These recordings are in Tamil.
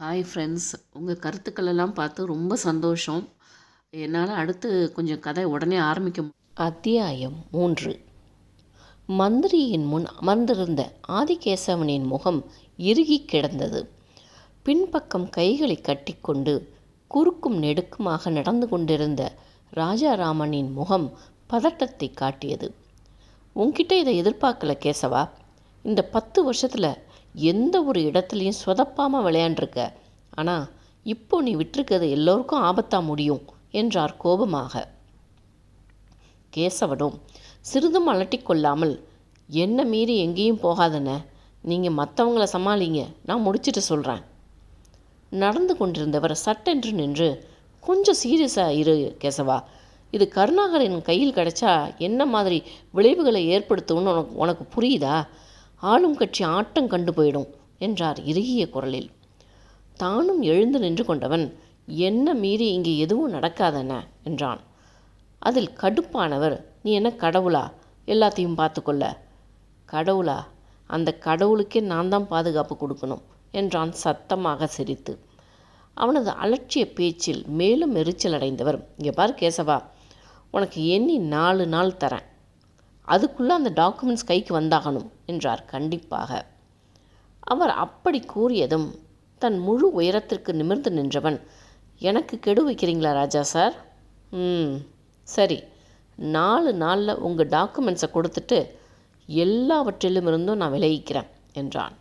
ஹாய் ஃப்ரெண்ட்ஸ் உங்கள் கருத்துக்களெல்லாம் பார்த்து ரொம்ப சந்தோஷம். என்னால் அடுத்து கொஞ்சம் கதை உடனே ஆரம்பிக்கும். அத்தியாயம் மூன்று. மந்திரியின் முன் அமர்ந்திருந்த ஆதிகேசவனின் முகம் இறுகி கிடந்தது. பின்பக்கம் கைகளை கட்டிக்கொண்டு குறுக்கும் நெடுக்குமாக நடந்து கொண்டிருந்த ராஜாராமனின் முகம் பதட்டத்தை காட்டியது. உன்கிட்ட இதை எதிர்பார்க்கல கேசவா? இந்த பத்து வருஷத்தில் எந்த ஒரு இடத்துலையும் சொதப்பாமல் விளையாண்டுருக்க. ஆனால் இப்போ நீ விட்டிருக்கிறது எல்லோருக்கும் ஆபத்தா முடியும் என்றார் கோபமாக. கேசவனும் சிறிதும் அலட்டிக்கொள்ளாமல் என்ன மீறி எங்கேயும் போகாதன நீங்கள் மற்றவங்கள சமாளிங்க. நான் முடிச்சிட்டு சொல்கிறேன் நடந்து கொண்டிருந்தவர் சட்டென்று நின்று கொஞ்சம் சீரியஸாக இரு கேசவா. இது கருணாகரின் கையில் கிடைச்சா என்ன மாதிரி விளைவுகளை ஏற்படுத்தும்னு உனக்கு உனக்கு புரியுதா? ஆளும் கட்சி ஆட்டம் கண்டு போயிடும் என்றார் இறுகிய குரலில். தானும் எழுந்து நின்று கொண்டவன் என்ன மீறி இங்கே எதுவும் நடக்காதென? என்றான். அதில் கடுப்பானவர் நீ என்ன கடவுளா? எல்லாத்தையும் பார்த்துக்கொள்ள கடவுளா? அந்த கடவுளுக்கே நான் தான் பாதுகாப்பு கொடுக்கணும் என்றான் சத்தமாக சிரித்து. அவனது அலட்சிய பேச்சில் மேலும் எரிச்சல் அடைந்தவர் இங்கே பார் கேசவா உனக்கு எண்ணி நாலு நாள் தரேன். அதுக்குள்ளே அந்த டாக்குமெண்ட்ஸ் கைக்கு வந்தாகணும் என்றார் கண்டிப்பாக. அவர் அப்படி கூறியதும் தன் முழு உயரத்திற்கு நிமிர்ந்து நின்றவன் எனக்கு கெடு வைக்கிறீங்களா ராஜா சார்? ம் சரி. நாலு நாளில் உங்கள் டாக்குமெண்ட்ஸை கொடுத்துட்டு எல்லாவற்றிலும் இருந்தும் நான் விளைவிக்கிறேன் என்றான்.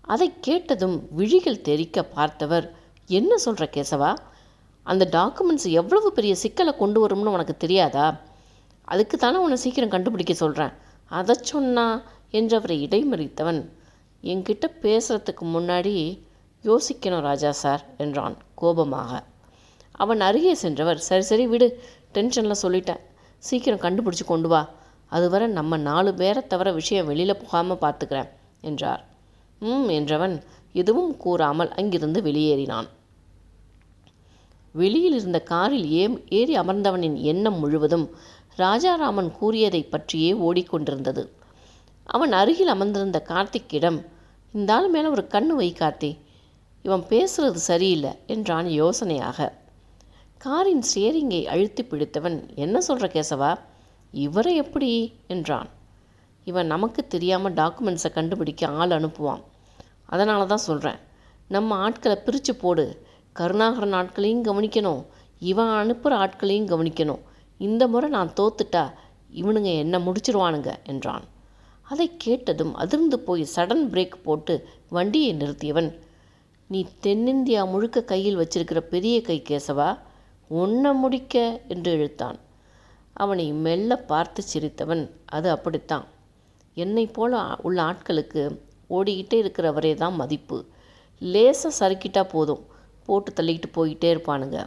அதை கேட்டதும் விழிகள் தெறிக்க பார்த்தவர் என்ன சொல்கிற கேசவா? அந்த டாக்குமெண்ட்ஸ் எவ்வளவு பெரிய சிக்கலை கொண்டு வரும்னு உனக்கு தெரியாதா? அதுக்கு தானே உன்னை சீக்கிரம் கண்டுபிடிக்க சொல்கிறேன் அதை சொன்னா என்றவரை இடைமறித்தவன். என்கிட்ட பேசுகிறதுக்கு முன்னாடி யோசிக்கணும் ராஜா சார் என்றான் கோபமாக. அவன் அருகே சென்றவர் சரி சரி விடு. டென்ஷனில் சொல்லிட்டேன். சீக்கிரம் கண்டுபிடிச்சி கொண்டு வா. அதுவரை நம்ம நாலு பேரை தவிர விஷயம் வெளியில் போகாமல் பார்த்துக்கிறேன் என்றார். ம் என்றவன் எதுவும் கூறாமல் அங்கிருந்து வெளியேறினான். வெளியில் இருந்த காரில் ஏ ஏறி அமர்ந்தவனின் எண்ணம் முழுவதும் ராஜாராமன் கூறியதை பற்றியே ஓடிக்கொண்டிருந்தது. அவன் அருகில் அமர்ந்திருந்த கார்த்திக்கிடம் இந்த ஆள் மேலே ஒரு கண்ணு வை கார்த்தி. இவன் பேசுறது சரியில்லை என்றான் யோசனையாக. காரின் ஸ்டேரிங்கை அழுத்தி பிடித்தவன் என்ன சொல்கிற கேசவா? இவரை எப்படி? என்றான். இவன் நமக்கு தெரியாமல் டாக்குமெண்ட்ஸை கண்டுபிடிக்க ஆள் அனுப்புவான். அதனால தான் சொல்கிறேன் நம்ம ஆட்களை பிரித்து போடு. கருணாகரன் ஆட்களையும் கவனிக்கணும். இவன் அனுப்புகிற ஆட்களையும் கவனிக்கணும். இந்த முறை நான் தோத்துட்டா இவனுங்க என்ன முடிச்சிருவானுங்க என்றான். அதை கேட்டதும் அதிர்ந்து போய் சடன் பிரேக் போட்டு வண்டியை நிறுத்தியவன் நீ தென்னிந்தியா முழுக்க கையில் வச்சிருக்கிற பெரிய கை கேசவா? உன்னை முடிக்க என்று இழுத்தான். அவனை மெல்ல பார்த்து சிரித்தவன் அது அப்படித்தான். என்னை போல உள்ள ஆட்களுக்கு ஓடிக்கிட்டே இருக்கிறவரே தான் மதிப்பு. லேசாக சறுக்கிட்டா போதும். போட்டு தள்ளிக்கிட்டு போயிட்டே இருப்பானுங்க.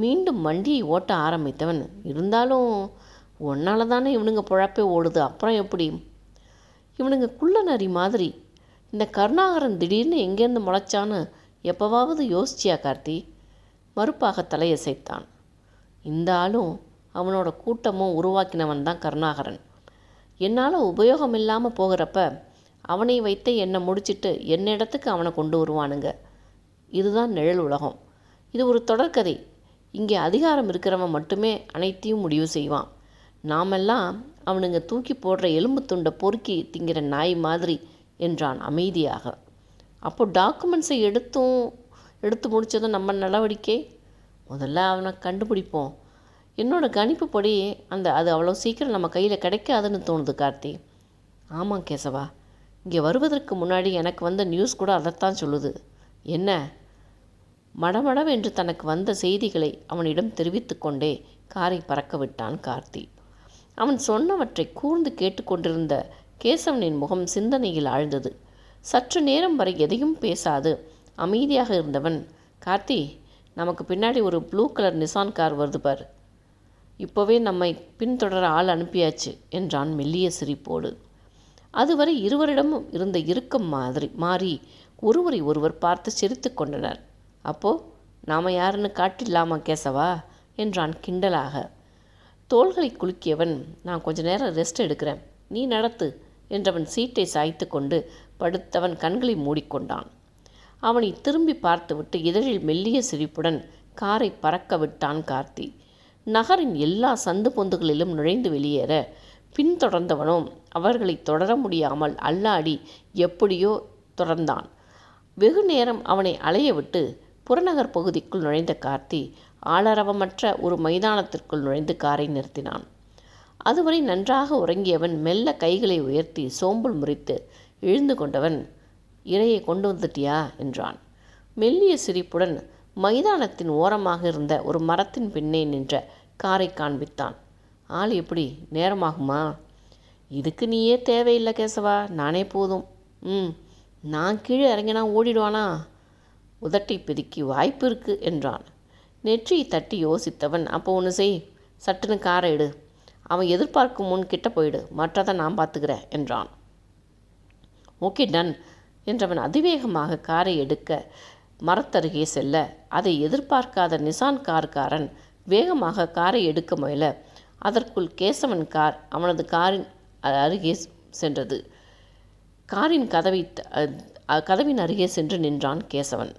மீண்டும் வண்டியை ஓட்ட ஆரம்பித்தவன். இருந்தாலும் ஒன்னால் தானே இவனுங்க பொழப்பே ஓடுது. அப்புறம் எப்படி? இவனுங்க குள்ள நரி மாதிரி. இந்த கருணாகரன் திடீர்னு எங்கேருந்து முளைச்சான்னு எப்போவாவது யோசிச்சியா கார்த்தி? மறுப்பாக தலையசைத்தான். இந்த ஆளும் அவனோட கூட்டமும் உருவாக்கினவன் தான் கருணாகரன். என்னால் உபயோகம் இல்லாமல் போகிறப்ப அவனை வைத்து என்னை முடிச்சிட்டு என்ன இடத்துக்கு அவனை கொண்டு வருவானுங்க. இதுதான் நிழல் உலகம். இது ஒரு தொடர்கதை. இங்கே அதிகாரம் இருக்கிறவன் மட்டுமே அனைத்தையும் முடிவு செய்வான். நாமெல்லாம் அவனுங்க தூக்கி போடுற எலும்பு துண்டை பொறுக்கி திங்கிற நாய் மாதிரி என்றான் அமைதியாக. அப்போ டாக்குமெண்ட்ஸை எடுத்தும் எடுத்து முடித்ததும் நம்ம நடவடிக்கை? முதல்ல அவனை கண்டுபிடிப்போம். என்னோடய கணிப்புப்படி அந்த அது அவ்வளோ சீக்கிரம் நம்ம கையில் கிடைக்காதுன்னு தோணுது கார்த்தி. ஆமாம் கேசவா. இங்கே வருவதற்கு முன்னாடி எனக்கு வந்த நியூஸ் கூட அதைத்தான் சொல்லுது. என்ன? மடமடவென்று தனக்கு வந்த செய்திகளை அவனிடம் தெரிவித்து கொண்டே காரை பறக்க விட்டான் கார்த்தி. அவன் சொன்னவற்றை கூர்ந்து கேட்டுக்கொண்டிருந்த கேசவனின் முகம் சிந்தனையில் ஆழ்ந்தது. சற்று நேரம் வரை எதையும் பேசாது அமைதியாக இருந்தவன் கார்த்தி நமக்கு பின்னாடி ஒரு ப்ளூ கலர் நிசான் கார் வருது பார். இப்போவே நம்மை பின்தொடர ஆள் அனுப்பியாச்சு என்றான் மெல்லிய சிரிப்போடு. அதுவரை இருவரிடமும் இருந்த இறுக்கம் மாதிரி மாறி ஒருவரை ஒருவர் பார்த்து சிரித்து கொண்டனர். அப்போ நாம் யாருன்னு காட்டிடலாமா கேசவா? என்றான் கிண்டலாக. தோள்களை குலுக்கியவன் நான் கொஞ்ச நேரம் ரெஸ்ட் எடுக்கிறேன். நீ நடத்து என்றவன் சீட்டை சாய்த்து கொண்டு படுத்தவன் கண்களை மூடிக்கொண்டான். அவனை திரும்பி பார்த்துவிட்டு இதழில் மெல்லிய சிரிப்புடன் காரை பறக்க விட்டான் கார்த்தி. நகரின் எல்லா சந்து பொந்துகளிலும் நுழைந்து வெளியேற பின்தொடர்ந்தவனும் அவர்களை தொடர முடியாமல் அல்லாடி எப்படியோ தொடர்ந்தான் வெகு நேரம் அவனை அலைய விட்டு புறநகர் பகுதிக்குள் நுழைந்த கார்த்தி ஆளரவமற்ற ஒரு மைதானத்திற்குள் நுழைந்து காரை நிறுத்தினான். அதுவரை நன்றாக உறங்கியவன் மெல்ல கைகளை உயர்த்தி சோம்பல் முறித்து எழுந்து கொண்டவன் இரையை கொண்டு வந்துட்டியா? என்றான். மெல்லிய சிரிப்புடன் மைதானத்தின் ஓரமாக இருந்த ஒரு மரத்தின் பின்னே நின்ற காரை காண்பித்தான். ஆள் எப்படி? நேரமாகுமா? இதுக்கு நீயே தேவையில்லை கேசவா நானே போதும். ம் நான் கீழே இறங்கினா ஓடிடுவானா? உதட்டை பிதுக்கி வாய்ப்பு இருக்கு என்றான். நெற்றியை தட்டி யோசித்தவன் அப்போ ஒன்று செய் சட்டுன்னு காரை எடு. அவன் எதிர்பார்க்கும் முன் கிட்ட போயிடு. மற்றதை நான் பார்த்துக்கிறேன் என்றான். ஓகே டன் என்றவன் அதிவேகமாக காரை எடுக்க மரத்தருகே செல்ல அதை எதிர்பார்க்காத நிசான் கார்காரன் வேகமாக காரை எடுக்க முயல. அதற்குள் கேசவன் கார் அவனது காரின் அருகே சென்றது. காரின் கதவை கதவின் அருகே சென்று நின்றான் கேசவன்.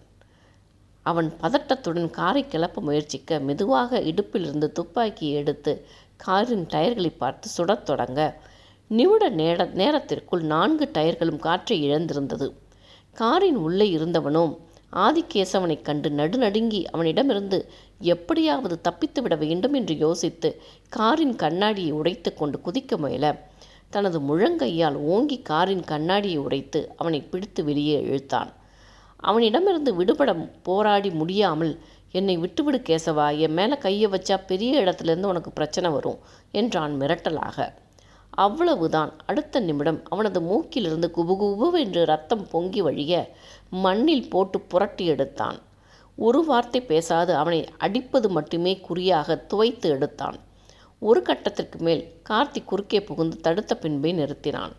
அவன் பதட்டத்துடன் காரை கிளப்ப முயற்சிக்க மெதுவாக இடுப்பிலிருந்து துப்பாக்கியை எடுத்து காரின் டயர்களை பார்த்து சுடத் தொடங்க. நிமிட நேர நேரத்திற்குள் நான்கு டயர்களும் காற்றை இழந்திருந்தது. காரின் உள்ளே இருந்தவனோ ஆதிகேசவனைக் கண்டு நடுநடுங்கி அவனிடமிருந்து எப்படியாவது தப்பித்து விட வேண்டும் என்று யோசித்து காரின் கண்ணாடியை உடைத்து கொண்டு குதிக்க முயல. தனது முழங்கையால் ஓங்கி காரின் கண்ணாடியை உடைத்து அவனை பிடித்து வெளியே இழுத்தான். அவனிடமிருந்து விடுபட போராடி முடியாமல் என்னை விட்டுவிடு கேசவா என் மேலே கையை வச்சா பெரிய இடத்துலேருந்து உனக்கு பிரச்சனை வரும் என்றான் மிரட்டலாக. அவ்வளவுதான். அடுத்த நிமிடம் அவனது மூக்கிலிருந்து குபுகுபுவென்று ரத்தம் பொங்கி வழிய மண்ணில் போட்டு புரட்டி எடுத்தான். ஒரு வார்த்தை பேசாது அவனை அடிப்பது மட்டுமே குறியாக துவைத்து எடுத்தான். ஒரு கட்டத்திற்கு மேல் கார்த்தி குறுக்கே புகுந்து தடுத்த பின்பே நிறுத்தினான்.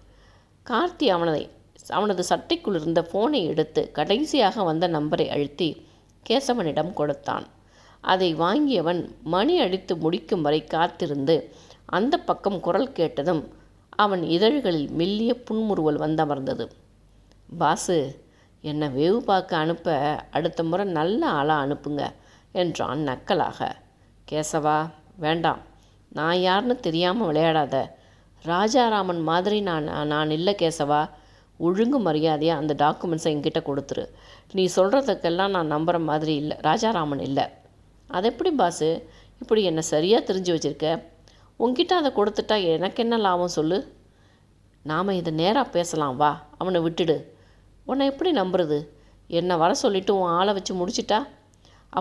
கார்த்தி அவனை அவனது சட்டைக்குள் இருந்த ஃபோனை எடுத்து கடைசியாக வந்த நம்பரை அழுத்தி கேசவனிடம் கொடுத்தான். அதை வாங்கியவன் மணி அடித்து முடிக்கும் வரை காத்திருந்து அந்த பக்கம் குரல் கேட்டதும் அவன் இதழ்களில் மெல்லிய புன்முறுவல் வந்தமர்ந்தது. பாசு என்னை வேவு பார்க்க அனுப்ப அடுத்த முறை நல்ல ஆளாக அனுப்புங்க என்றான் நக்கலாக. கேசவா வேண்டாம். நான் யாருன்னு தெரியாமல் விளையாடாத. ராஜாராமன் மாதிரி நான் நான் இல்லை கேசவா. ஒழுங்கு மரியாதையாக அந்த டாக்குமெண்ட்ஸை என்கிட்ட கொடுத்துரு. நீ சொல்கிறதுக்கெல்லாம் நான் நம்புகிற மாதிரி இல்லை. ராஜாராமன் இல்லை. அது எப்படி பாஸு இப்படி என்னை சரியாக தெரிஞ்சு வச்சுருக்க? உங்ககிட்ட அதை கொடுத்துட்டா எனக்கு என்ன லாபம் சொல்லு? நாம் இதை நேராக பேசலாம். வா அவனை விட்டுடு. உன்னை எப்படி நம்புறது? என்னை வர சொல்லிட்டு உன் ஆளை வச்சு முடிச்சிட்டா?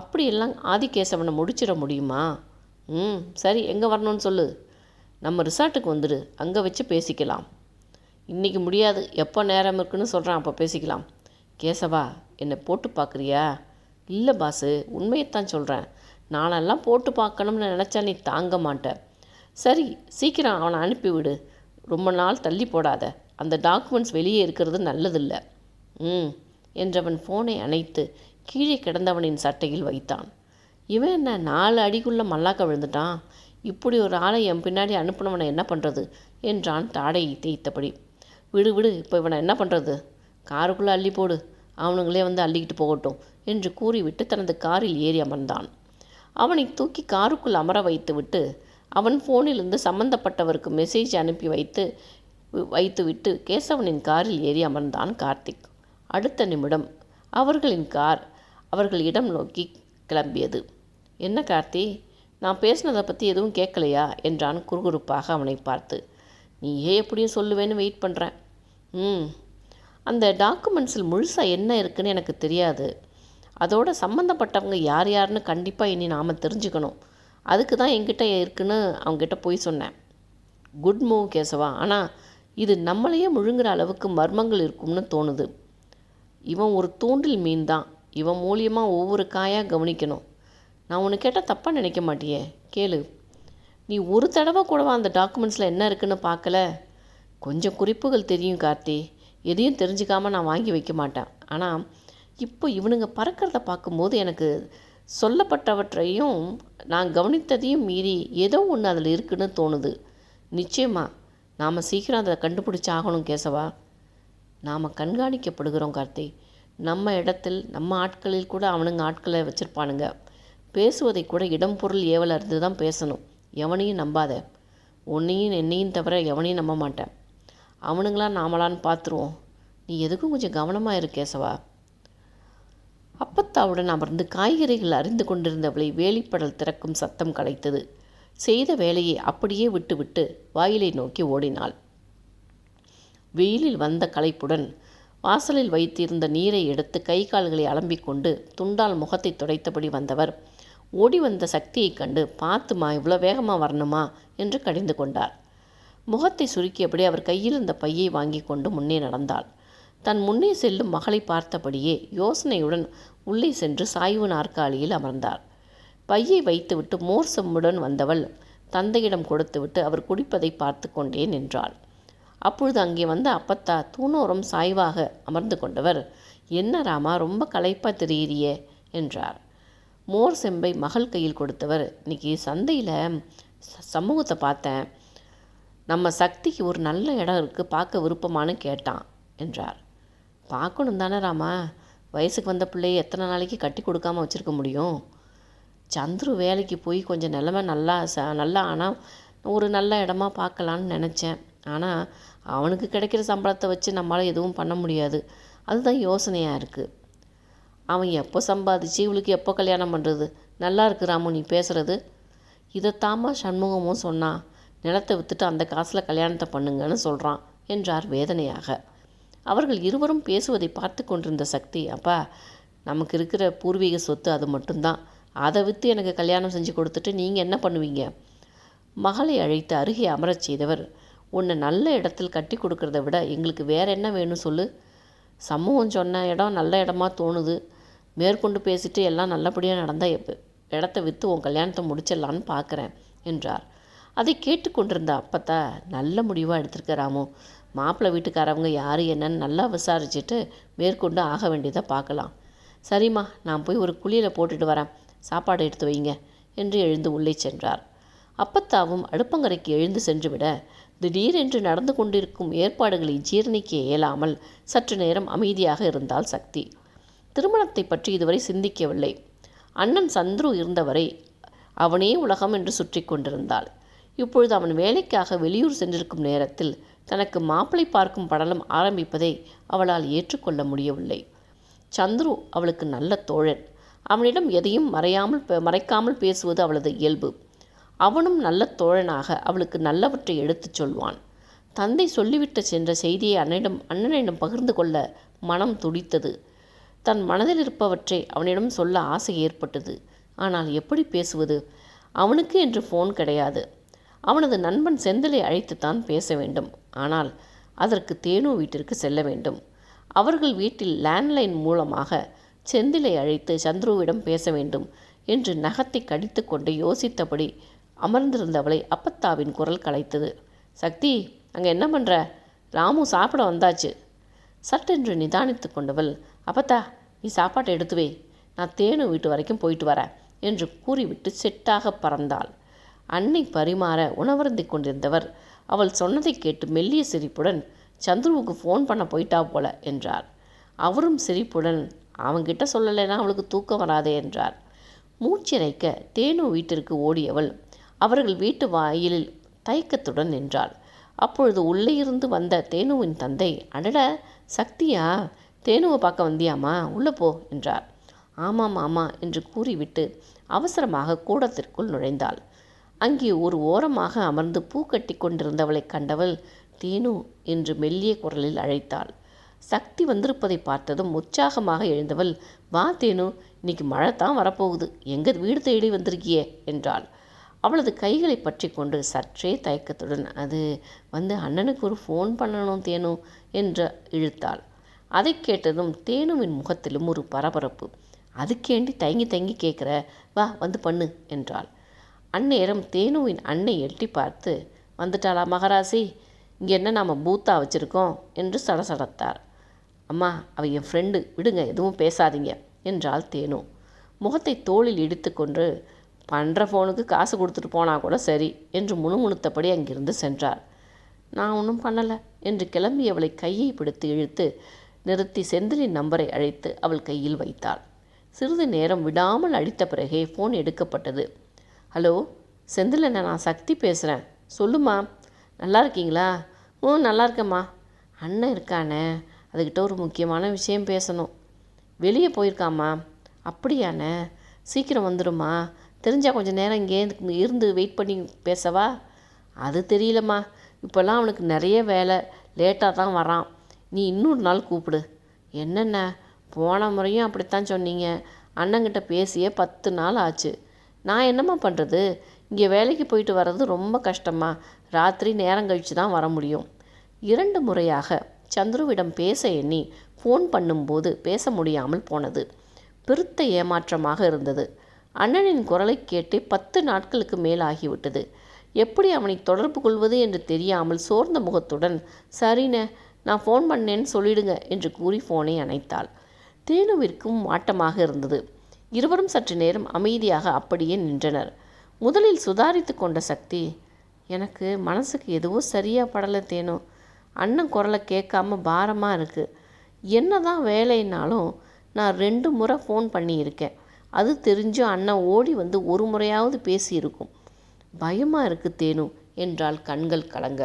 அப்படியெல்லாம் ஆதிகேசவனை முடிச்சிட முடியுமா? ம் சரி எங்கே வரணும்னு சொல்லு. நம்ம ரிசார்ட்டுக்கு வந்துடு அங்கே வச்சு பேசிக்கலாம். இன்றைக்கி முடியாது. எப்போ நேரம் இருக்குன்னு சொல்கிறான் அப்போ பேசிக்கலாம். கேசவா என்னை போட்டு பார்க்குறியா? இல்லை பாசு உண்மையைத்தான் சொல்கிறேன் நானெல்லாம் போட்டு பார்க்கணும்னு நினச்சா நீ தாங்க மாட்டேன் சரி சீக்கிரம் அவனை அனுப்பிவிடு ரொம்ப நாள் தள்ளி போடாத. அந்த டாக்குமெண்ட்ஸ் வெளியே இருக்கிறது நல்லதில்லை. ம் என்றவன் ஃபோனை அணைத்து கீழே கிடந்தவனின் சட்டையில் வைத்தான். இவன் என்ன நாலு அடிக்குள்ளே மல்லாக்க விழுந்துட்டான்? இப்படி ஒரு ஆளை என் பின்னாடி அனுப்பினவனை என்ன பண்ணுறது என்றான் தாடையை தேய்த்தபடி. விடு விடு இப்போ இவனை என்ன பண்ணுறது காருக்குள்ளே அள்ளி போடு. அவனுங்களே வந்து அள்ளிக்கிட்டு போகட்டும் என்று கூறிவிட்டு தனது காரில் ஏறி அமர்ந்தான். அவனை தூக்கி காருக்குள் அமர வைத்துவிட்டு அவன் ஃபோனிலிருந்து சம்பந்தப்பட்டவருக்கு மெசேஜ் அனுப்பி வைத்து வைத்துவிட்டு கேசவனின் காரில் ஏறி அமர்ந்தான் கார்த்திக். அடுத்த நிமிடம் அவர்களின் கார் அவர்கள் இடம் நோக்கி கிளம்பியது. என்ன கார்த்தி நான் பேசினதை பற்றி எதுவும் கேட்கலையா? என்றான் குறுகுறுப்பாக அவனை பார்த்து. நீ ஏன் எப்படியும் சொல்லுவேன்னு வெயிட் பண்ணுறேன் ம். அந்த டாக்குமெண்ட்ஸில் முழுசாக என்ன இருக்குன்னு எனக்கு தெரியாது. அதோட சம்மந்தப்பட்டவங்க யார் யாருன்னு கண்டிப்பாக இனி நாம் தெரிஞ்சுக்கணும். அதுக்கு தான் என்கிட்ட இருக்குன்னு அவங்ககிட்ட போய் சொன்னேன். Good move Keshava. ஆனால் இது நம்மளையே முழுங்குற அளவுக்கு மர்மங்கள் இருக்கும்னு தோணுது. இவன் ஒரு தூண்டில் மீன் தான். இவன் மூலியமாக ஒவ்வொரு காயாக கவனிக்கணும். நான் உனக்கு கேட்டால் தப்பாக நினைக்க மாட்டியே. கேளு. நீ ஒரு தடவை கூடவா அந்த டாக்குமெண்ட்ஸில் என்ன இருக்குன்னு பார்க்கல? கொஞ்சம் குறிப்புகள் தெரியும் கார்த்தி. எதையும் தெரிஞ்சுக்காமல் நான் வாங்கி வைக்க மாட்டேன். ஆனால் இப்போ இவனுங்க பறக்கிறத பார்க்கும்போது எனக்கு சொல்லப்பட்டவற்றையும் நான் கவனித்ததையும் மீறி ஏதோ ஒன்று அதில் இருக்குன்னு தோணுது. நிச்சயமாக நாம் சீக்கிரம் அதை கண்டுபிடிச்சி ஆகணும் கேசவா. நாம் கண்காணிக்கப்படுகிறோம் கார்த்தி. நம்ம இடத்தில் நம்ம ஆட்களில் கூட அவனுங்க ஆட்களை வச்சுருப்பானுங்க. பேசுவதை கூட இடம் பொருள் ஏவல் அறிந்து தான் பேசணும். எவனையும் நம்பாத. உன்னையும் என்னையும் தவிர எவனையும் நம்ப மாட்டேன். அவனுங்களா நாமளான்னு பார்த்துருவோம் நீ எதுக்கும் கொஞ்சம் கவனமாக இரு கேசவா. அப்பத்தாவுடன் அமர்ந்து காய்கறிகள் அறிந்து கொண்டிருந்தவளை வேலிப்படல் திறக்கும் சத்தம் கலைத்தது. செய்த வேலையை அப்படியே விட்டுவிட்டு வாயிலை நோக்கி ஓடினாள். வெயிலில் வந்த களைப்புடன் வாசலில் வைத்திருந்த நீரை எடுத்து கை கால்களை அலம்பிக்கொண்டு துண்டால் முகத்தை துடைத்தபடி வந்தவர் ஓடி வந்த சக்தியைக் கண்டு பார்த்துமா இவ்வளோ வேகமாக வரணுமா? என்று கடிந்து கொண்டார். முகத்தை சுருக்கியபடி அவர் கையில் இருந்த பையை வாங்கி கொண்டு முன்னே நடந்தாள். தன் முன்னே செல்லும் மகளை பார்த்தபடியே யோசனையுடன் உள்ளே சென்று சாய்வு நாற்காலியில் அமர்ந்தார் பையை வைத்துவிட்டு மோர் செம்முடன் வந்தவள் தந்தையிடம் கொடுத்துவிட்டு அவர் குடிப்பதை பார்த்து கொண்டே நின்றாள். அப்பொழுது அங்கே வந்த அப்பத்தா தூணோரம் சாய்வாக அமர்ந்து கொண்டவர் என்ன ராமா ரொம்ப களைப்பாக தெரியிறியே என்றார். மோர் செம்பை மகள் கையில் கொடுத்தவர் இன்னைக்கு சந்தையில் ச- சமூகத்தை பார்த்தேன். நம்ம சக்திக்கு ஒரு நல்ல இடம் இருக்குது பார்க்க விருப்பமானு கேட்டான் என்றார். பார்க்கணும் தானே ராமா. வயசுக்கு வந்த பிள்ளையை எத்தனை நாளைக்கு கட்டி கொடுக்காம வச்சுருக்க முடியும்? சந்துரு வேலைக்கு போய் கொஞ்சம் நிலமை நல்லா ச நல்லா ஆனால் ஒரு நல்ல இடமா பார்க்கலான்னு நினச்சேன். ஆனால் அவனுக்கு கிடைக்கிற சம்பளத்தை வச்சு நம்மளால் எதுவும் பண்ண முடியாது. அதுதான் யோசனையாக இருக்குது அவன் எப்போ சம்பாதிச்சு இவளுக்கு எப்போ கல்யாணம் பண்ணுறது நல்லா இருக்கு ராமு நீ பேசுகிறது இதைத்தாம்மா சண்முகமும் சொன்னான் நிலத்தை விற்றுட்டு அந்த காசில் கல்யாணத்தை பண்ணுங்கன்னு சொல்கிறான் என்றார் வேதனையாக. அவர்கள் இருவரும் பேசுவதை பார்த்து கொண்டிருந்த சக்தி அப்பா நமக்கு இருக்கிற பூர்வீக சொத்து அது மட்டும்தான். அதை விற்று எனக்கு கல்யாணம் செஞ்சு கொடுத்துட்டு நீங்கள் என்ன பண்ணுவீங்க? மகளை அழைத்து அருகே அமரச் செய்தவர் உன்னை நல்ல இடத்தில் கட்டி கொடுக்கறத விட எங்களுக்கு வேற என்ன வேணும் சொல்லு? சமூகம் சொன்ன இடம் நல்ல இடமா தோணுது. மேற்கொண்டு பேசிட்டு எல்லாம் நல்லபடியாக நடந்தால் இடத்த விற்று உன் கல்யாணத்தை முடிச்சிடலான்னு பார்க்குறேன் என்றார். அதை கேட்டுக்கொண்டிருந்த. அப்பத்தா நல்ல முடிவாக எடுத்திருக்க ராமு. மாப்பிள்ளை வீட்டுக்காரவங்க யார் என்னன்னு நல்லா விசாரிச்சுட்டு மேற்கொண்டு ஆக வேண்டியதை பார்க்கலாம். சரிம்மா நான் போய் ஒரு குளியில் போட்டுட்டு வரேன். சாப்பாடு எடுத்து வைங்க என்று எழுந்து உள்ளே சென்றார். அப்பத்தாவும் அடுப்பங்கரைக்கு எழுந்து சென்றுவிட திடீரென்று நடந்து கொண்டிருக்கும் ஏற்பாடுகளை ஜீரணிக்க இயலாமல் சற்று நேரம் அமைதியாக இருந்தாள் சக்தி. திருமணத்தை பற்றி இதுவரை சிந்திக்கவில்லை. அண்ணன் சந்துரு இருந்தவரை அவனே உலகம் என்று சுற்றி கொண்டிருந்தாள். இப்பொழுது அவன் வேலைக்காக வெளியூர் சென்றிருக்கும் நேரத்தில் தனக்கு மாப்பிளை பார்க்கும் படலம் ஆரம்பிப்பதை அவளால் ஏற்றுக்கொள்ள முடியவில்லை. சந்துரு அவளுக்கு நல்ல தோழன். அவனிடம் எதையும் மறையாமல் மறைக்காமல் பேசுவது அவளது இயல்பு. அவனும் நல்ல தோழனாக அவளுக்கு நல்லவற்றை எடுத்துச் சொல்வான். தந்தை சொல்லிவிட்டு சென்ற செய்தியை அண்ணனிடம் அண்ணனிடம் பகிர்ந்து கொள்ள மனம் துடித்தது. தன் மனதில் இருப்பவற்றை அவனிடம் சொல்ல ஆசை ஏற்பட்டது. ஆனால் எப்படி பேசுவது? அவனுக்கு என்று ஃபோன் கிடையாது. அவனது நண்பன் செந்திலை அழைத்துத்தான் பேச வேண்டும். ஆனால் அதற்கு தேனு வீட்டிற்கு செல்ல வேண்டும். அவர்கள் வீட்டில் லேண்ட்லைன் மூலமாக செந்திலை அழைத்து சந்துருவிடம் பேச வேண்டும் என்று நகத்தை கடித்து கொண்டு யோசித்தபடி அமர்ந்திருந்தவளை அப்பத்தாவின் குரல் கலைத்தது. சக்தி அங்கே என்ன பண்ணுற ராமு சாப்பிட வந்தாச்சு. சட்டென்று நிதானித்து கொண்டவள் அப்பத்தா நீ சாப்பாட்டை எடுத்துவே நான் தேனு வீட்டு வரைக்கும் போயிட்டு வரேன் என்று கூறிவிட்டு செட்டாக பறந்தாள். அன்னை பரிமாற உணவருந்திக் கொண்டிருந்தவர். அவள் சொன்னதை கேட்டு மெல்லிய சிரிப்புடன் சந்துருவுக்கு ஃபோன் பண்ண போயிட்டா போல என்றார். அவரும் சிரிப்புடன் அவங்கிட்ட சொல்லலைன்னா அவளுக்கு தூக்கம் வராதே என்றார். மூச்சிறைக்க தேனு வீட்டிற்கு ஓடியவள் அவர்கள் வீட்டு வாயிலில் தயக்கத்துடன் நின்றாள். அப்பொழுது உள்ளே இருந்து வந்த தேனுவின் தந்தை அடட சக்தியா? தேனுவை பார்க்க வந்தியாமா உள்ளே போ என்றார். ஆமாம் ஆமா என்று கூறிவிட்டு அவசரமாக கூடத்திற்குள் நுழைந்தாள். அங்கே ஒரு ஓரமாக அமர்ந்து பூ கட்டி கொண்டிருந்தவளை கண்டவள் தேனு என்று மெல்லிய குரலில் அழைத்தாள். சக்தி வந்திருப்பதை பார்த்ததும் உற்சாகமாக எழுந்தவள் வா தேனு இன்னைக்கு மழை தான் வரப்போகுது. எங்க வீடு தேடி வந்திருக்கியே என்றாள். அவளது கைகளை பற்றி கொண்டு சற்றே தயக்கத்துடன் அது வந்து அண்ணனுக்கு ஒரு ஃபோன் பண்ணணும் தேனு என்று இழுத்தாள். அதை கேட்டதும் தேனுவின் முகத்திலும் ஒரு பரபரப்பு. அதுக்கேண்டி தயங்கி தயங்கி கேட்குற வா வந்து பண்ணு என்றாள். அந்நேரம் தேனுவின் அன்னை எட்டி பார்த்து வந்துட்டாளா மகராசி? இங்கே என்ன நாம் பூத்தா வச்சுருக்கோம்? என்று சடசடத்தார். அம்மா அவ என் ஃப்ரெண்டு விடுங்க எதுவும் பேசாதீங்க என்றாள் தேனு. முகத்தை தோளில் இடித்துக்கொண்டு பண்ணுற ஃபோனுக்கு காசு கொடுத்துட்டு போனால் கூட சரி என்று முணுமுணுத்தபடி அங்கிருந்து சென்றார். நான் ஒன்றும் பண்ணலை என்று கிளம்பி அவளை கையை பிடித்து இழுத்து நிறுத்தி செந்திலின் நம்பரை அழைத்து அவள் கையில் வைத்தாள். சிறிது நேரம் விடாமல் அடித்த பிறகே ஃபோன் எடுக்கப்பட்டது. ஹலோ செந்தில் நான் சக்தி பேசுகிறேன் சொல்லுமா நல்லா இருக்கீங்களா? ம் நல்லா இருக்கேம்மா. அண்ணன் இருக்கானே அதுக்கிட்ட ஒரு முக்கியமான விஷயம் பேசணும். வெளியே போயிருக்காம்மா. அப்படியாண்ணே சீக்கிரம் வந்துடுமா தெரிஞ்சால் கொஞ்சம் நேரம் இங்கே இருந்து வெயிட் பண்ணி பேசவா? அது தெரியலம்மா. இப்போல்லாம் அவனுக்கு நிறைய வேலை லேட்டாக தான் வரான். நீ இன்னொரு நாள் கூப்பிடு. என்னென்ன போன முறையும் அப்படித்தான் சொன்னீங்க. அண்ணங்கிட்ட பேசியே பத்து நாள் ஆச்சு. நான் என்னம்மா பண்ணுறது இங்கே வேலைக்கு போயிட்டு வர்றது ரொம்ப கஷ்டமாக ராத்திரி நேரம் கழித்து தான் வர முடியும். இரண்டு முறையாக சந்துருவிடம் பேச எண்ணி ஃபோன் பண்ணும்போது பேச முடியாமல் போனது. பெருத்த ஏமாற்றமாக இருந்தது. அண்ணனின் குரலை கேட்டு பத்து நாட்களுக்கு மேல் ஆகிவிட்டது எப்படி அவனை தொடர்பு கொள்வது என்று தெரியாமல் சோர்ந்த முகத்துடன் சரின நான் ஃபோன் பண்ணேன்னு சொல்லிடுங்க என்று கூறி ஃபோனை அணைத்தாள். தேனுவிற்கும் ஆட்டமாக இருந்தது. இருவரும் சற்று நேரம் அமைதியாக அப்படியே நின்றனர். முதலில் சுதாரித்து கொண்ட சக்தி எனக்கு மனசுக்கு எதுவும் சரியாக படலை தேனும் அண்ணன் குரலை கேட்காம பாரமாக இருக்குது என்ன தான் வேலைன்னாலும் நான் ரெண்டு முறை ஃபோன் பண்ணியிருக்கேன். அது தெரிஞ்சும் அண்ணன் ஓடி வந்து ஒரு முறையாவது பேசியிருக்கும். பயமாக இருக்குது தேனு என்றால் கண்கள் கலங்க.